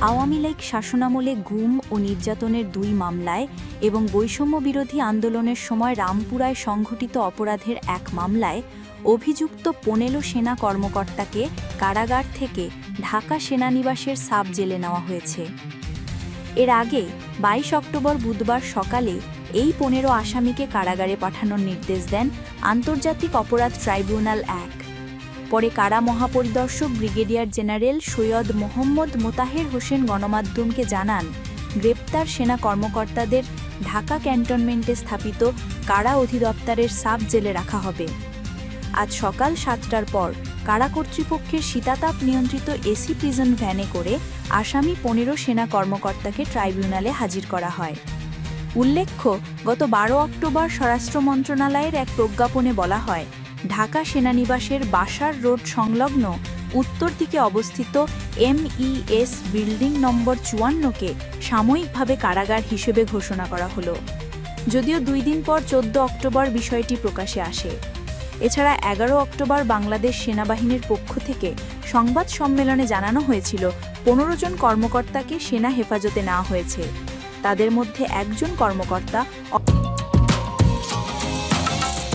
আওয়ামী লীগ শাসনামলে গুম ও নির্যাতনের দুই মামলায় এবং বৈষম্য বিরোধী আন্দোলনের সময় রামপুরায় সংঘটিত অপরাধের এক মামলায় অভিযুক্ত পনেরো সেনা কর্মকর্তাকে কারাগার থেকে ঢাকা সেনানিবাসের সাব জেলে নেওয়া হয়েছে। এর আগে বাইশ অক্টোবর বুধবার সকালে এই পনেরো আসামিকে কারাগারে পাঠানোর নির্দেশ দেন আন্তর্জাতিক অপরাধ ট্রাইব্যুনাল এক। পরে কারা মহাপরিদর্শক ব্রিগেডিয়ার জেনারেল সৈয়দ মোহাম্মদ মোতাহের হোসেন গণমাধ্যমকে জানান, গ্রেপ্তার সেনা কর্মকর্তাদের ঢাকা ক্যান্টনমেন্টে স্থাপিত কারা অধিদপ্তরের সাব জেলে রাখা হবে। আজ সকাল সাতটার পর কারা কর্তৃপক্ষের শীতাতাপ নিয়ন্ত্রিত এসি প্রিজন ভ্যানে করে আসামি পনেরো সেনা কর্মকর্তাকে ট্রাইব্যুনালে হাজির করা হয়। উল্লেখ্য, গত বারো অক্টোবর স্বরাষ্ট্র মন্ত্রণালয়ের এক প্রজ্ঞাপনে বলা হয় ঢাকা সেনানিবাসের বাসার রোড সংলগ্ন উত্তর দিকে অবস্থিত এমইএস বিল্ডিং নম্বর চুয়ান্নকে সাময়িকভাবে কারাগার হিসেবে ঘোষণা করা হলো। যদিও দুই দিন পর চোদ্দ অক্টোবর বিষয়টি প্রকাশে আসে। এছাড়া এগারো অক্টোবর বাংলাদেশ সেনাবাহিনীর পক্ষ থেকে সংবাদ সম্মেলনে জানানো হয়েছিল, পনেরো জন কর্মকর্তাকে সেনা হেফাজতে নেওয়া হয়েছে। তাদের মধ্যে একজন কর্মকর্তা